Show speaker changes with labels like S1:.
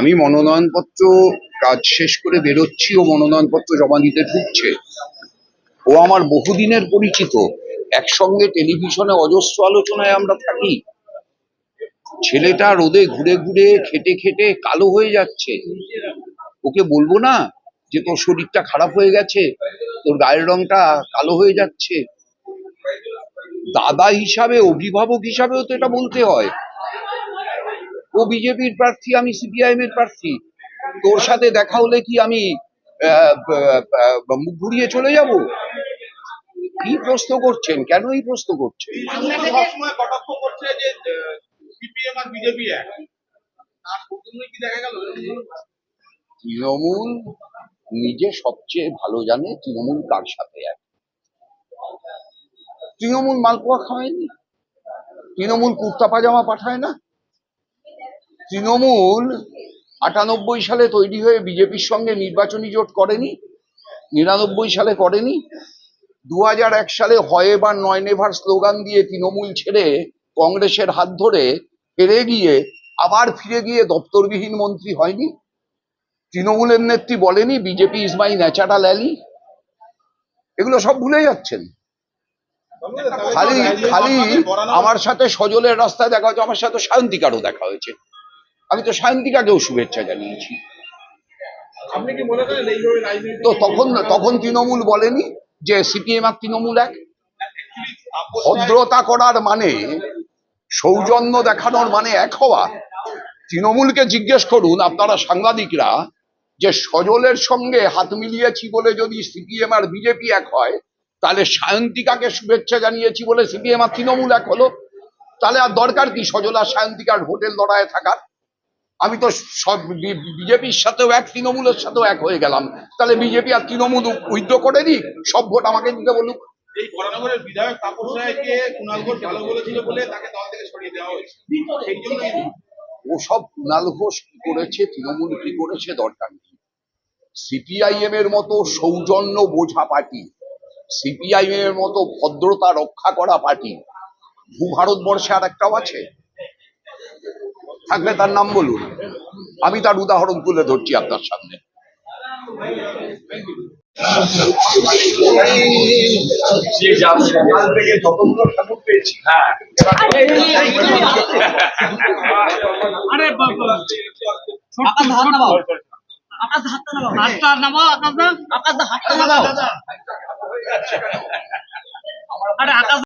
S1: আমি মনোনয়নপত্র কাজ শেষ করে বেরোচ্ছি ও মনোনয়নপত্র জমা দিতে ঢুকছে। ও আমার বহুদিনের পরিচিত। একসঙ্গে টেলিভিশনে অজস্র আলোচনায় আমরা থাকি। ছেলেটা রোদে ঘুরে ঘুরে খেটে খেটে কালো হয়ে যাচ্ছে। ওকে বলব না যে তোর শরীরটা খারাপ হয়ে গেছে, তোর গায়ের রংটা কালো হয়ে যাচ্ছে। দাদা হিসাবে, অভিভাবক হিসাবেও তো এটা বলতে হয়। ও বিজেপির প্রার্থী আমি সিপিআইএম এর প্রার্থী। তোর সাথে দেখা হলে কি আমি মুখ ঘুরিয়ে চলে যাব? কি প্রশ্ন করছেন? কেন এই প্রশ্ন করছেন?
S2: তৃণমূল সবসময় কটাক্ষ করছে যে সিপিএম আর বিজেপি এক। তার জন্যই কি দেখা গেল?
S1: তৃণমূল নিজে সবচেয়ে ভালো জানে তৃণমূল কার সাথে এক। তৃণমূল মালপোয়া খাওয়ায়নি? তৃণমূল কুর্তা পাজামা পাঠায় না? তৃণমূল আটানব্বই সালে তৈরি হয়ে বিজেপির সঙ্গে নির্বাচনী জোট করেনি, নিরানব্বই সালে করেনি। দু সালে হয় এবার নয় নেভার স্লোগান দিয়ে তৃণমূল ছেড়ে কংগ্রেসের হাত ধরে হেরে গিয়ে আবার ফিরে গিয়ে দপ্তরবিহীন মন্ত্রী হয়নি। তৃণমূলের নেত্রী বলেনি, BJP is my natural ally এগুলো সব ভুলে যাচ্ছেন। খালি খালি আমার সাথে সজলের রাস্তায় দেখা হয়েছে, আমার সাথে সায়ন্তিকারও দেখা হয়েছে। আমি তো সায়ন্তিকাকেও শুভেচ্ছা জানিয়েছি। তো তখন তখন তৃণমূল বলেনি যে সিপিএম আর তৃণমূল এক? ভদ্রতা করার মানে সৌজন্য দেখানোর মানে এক হওয়া। তৃণমূলকে জিজ্ঞেস করুন আপনারা সাংবাদিকরা যে সজলের সঙ্গে হাত মিলিয়েছি বলে যদি সিপিএম আর বিজেপি এক হয় তাহলে সায়ন্তিকাকে শুভেচ্ছা জানিয়েছি বলে সিপিএম আর তৃণমূল এক হলো? তাহলে আর দরকার কি সজল আর সায়ন্তিকার ভোটের লড়াইয়ে থাকার? আমি তো সব বিজেপির সাথেও এক তৃণমূলের সাথেও এক হয়ে গেলাম। তাহলে বিজেপি আর তৃণমূল উইথড্র করে দিক সব ভোট আমাকে দিতে বলুক।
S2: এই বরানগরের বিধায়ক তাপস রায়কে কুণাল ঘোষ ভালো বলেছিল বলে তাকে দল থেকে সরিয়ে দেওয়া হয়েছে। সেই জন্যই
S1: ওসব কুণাল ঘোষ কি করেছে তৃণমূল কি করেছে দরকার নেই। সিপিআইএম এর মতো সৌজন্য বোঝা পার্টি সিপিআইএম এর মতো ভদ্রতা রক্ষা করা পার্টি ভূ ভারতবর্ষে আর একটাও আছে। থাকলে তার নাম বলুন। আমি তার উদাহরণ তুলে ধরছি আপনার সামনে। থেকে যতগুলো ঠাকুর পেয়েছি হ্যাঁ
S3: আকাশ